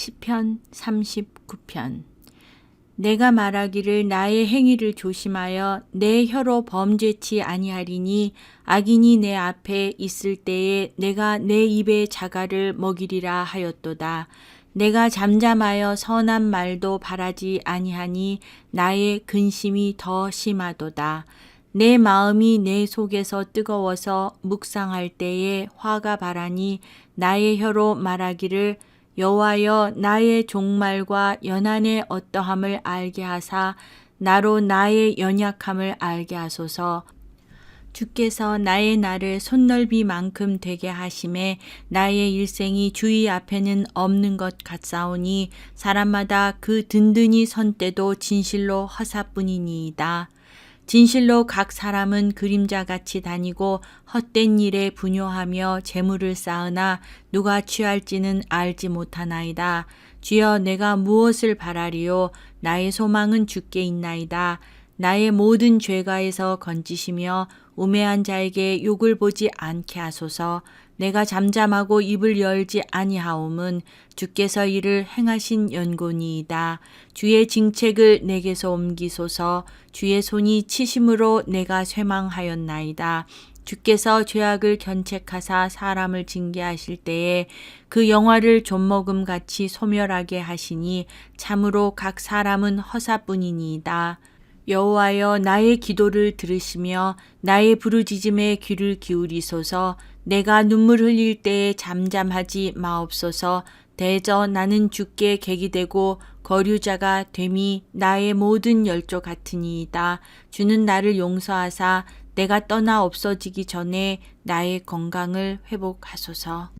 시편 39편 내가 말하기를 나의 행위를 조심하여 내 혀로 범죄치 아니하리니 악인이 내 앞에 있을 때에 내가 내 입의 자갈을 먹이리라 하였도다. 내가 잠잠하여 선한 말도 바라지 아니하니 나의 근심이 더 심하도다. 내 마음이 내 속에서 뜨거워서 묵상할 때에 화가 바라니 나의 혀로 말하기를 여호와여 나의 종말과 연한의 어떠함을 알게 하사 나로 나의 연약함을 알게 하소서 주께서 나의 날을 손넓이만큼 되게 하심에 나의 일생이 주의 앞에는 없는 것 같사오니 사람마다 그 든든히 선 때도 진실로 허사뿐이니이다. 진실로 각 사람은 그림자같이 다니고 헛된 일에 분요하며 재물을 쌓으나 누가 취할지는 알지 못하나이다. 주여 내가 무엇을 바라리요? 나의 소망은 주께 있나이다. 나의 모든 죄가에서 건지시며 우매한 자에게 욕을 보지 않게 하소서. 내가 잠잠하고 입을 열지 아니하옴은 주께서 이를 행하신 연고니이다. 주의 징책을 내게서 옮기소서. 주의 손이 치심으로 내가 쇠망하였나이다. 주께서 죄악을 견책하사 사람을 징계하실 때에 그 영화를 좀먹음 같이 소멸하게 하시니 참으로 각 사람은 허사뿐이니이다. 여호와여 나의 기도를 들으시며 나의 부르짖음에 귀를 기울이소서. 내가 눈물 흘릴 때에 잠잠하지 마옵소서. 대저 나는 주께 객이 되고 거류자가 됨이 나의 모든 열조 같으니이다. 주는 나를 용서하사 내가 떠나 없어지기 전에 나의 건강을 회복하소서